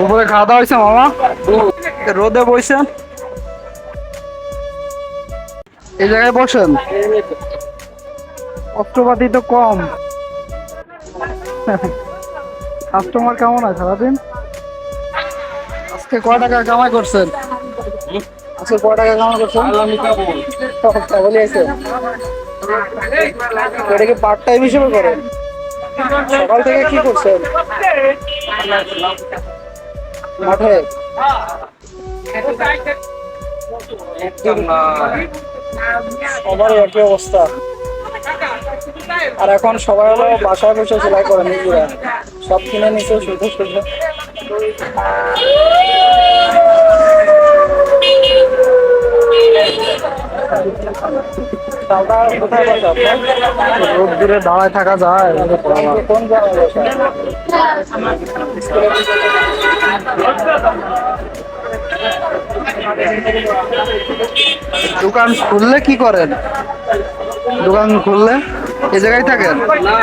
দুপুরে খাওয়া দাওয়া হয়েছে, মামা? রোদে বসেন এই জায়গায় বসেন। অস্ত্রপাতি তো কম। কাস্টমার কেমন আছে সারাদিন? আজকে কয় টাকা কামাই করছেন? আজকে কয় টাকা কামাই করছেন? কেবলই আছে এটা কি পার্ট টাইম হিসেবে করেন সকাল থেকে কি করছেন? মাঠে। সবারই একই অবস্থা। আর এখন সবাই হলো বাসায় বসে সেলাই করে নিজেরা। সব কিনে নিচ্ছে শুধু শুধু। বসে আপনার রোদ দাঁড়ায় থাকা যায়। কোন দোকান খুললে কি করেন? দোকান খুললে এ জায়গায় থাকেন? না।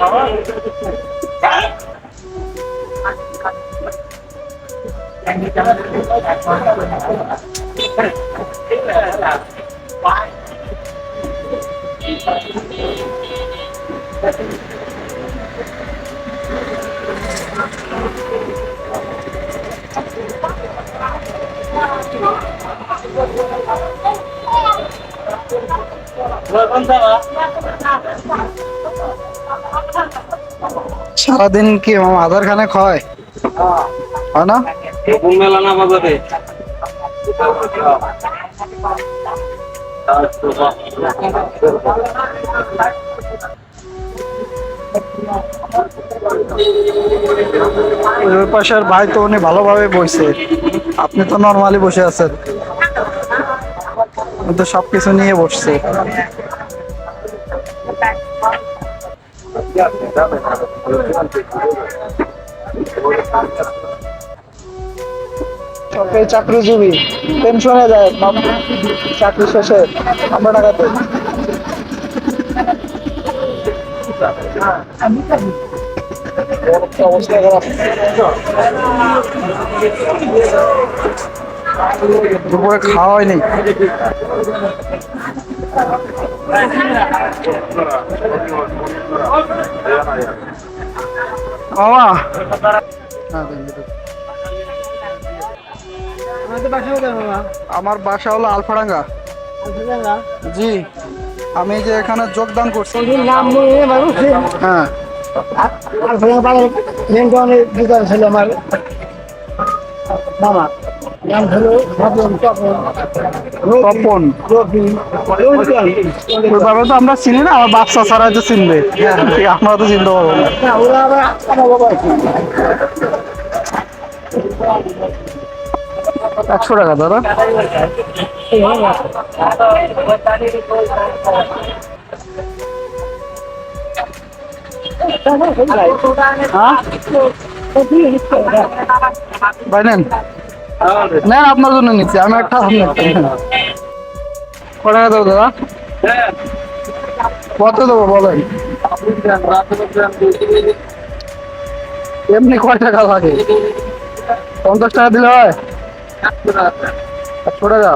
আবার এই কই আবার গানে যাবে তো ও। সারাদিন কি আধার খানে হয় হয় না? পাশের ভাই তো উনি ভালোভাবে বসে আপনি তো নর্মালি বসে আছেন। তো সবকিছু নিয়ে বসছে। সরকারি চাকরিজীবী পেনশনে যায় চাকরি শেষে আমরা অবস্থা খারাপ দুপুরে খাওয়া হয়নি। আমার বাসা হলো আলফাডাঙ্গা। জি আমি যে এখানে যোগদান করছি। হ্যাঁ। ছিল আমার মামা। নাম হলো তখন তপন। রবি ওইভাবে তো আমরা চিনি না আমার বাচ্চা ছাড়া যে চিনবে। আমরা তো চিনতে পারব না। না ওরা আবার আমার বাবা একশো টাকা দাদা। হ্যাঁ? নেন, আপনার জন্য নিচ্ছি, আমি একটা আপনি একটা নেন। ক টাকা দেবো দাদা? কত দেবো বলেন? এমনি কয় টাকা লাগে? পঞ্চাশ টাকা দিলে হয়? একশো টাকা।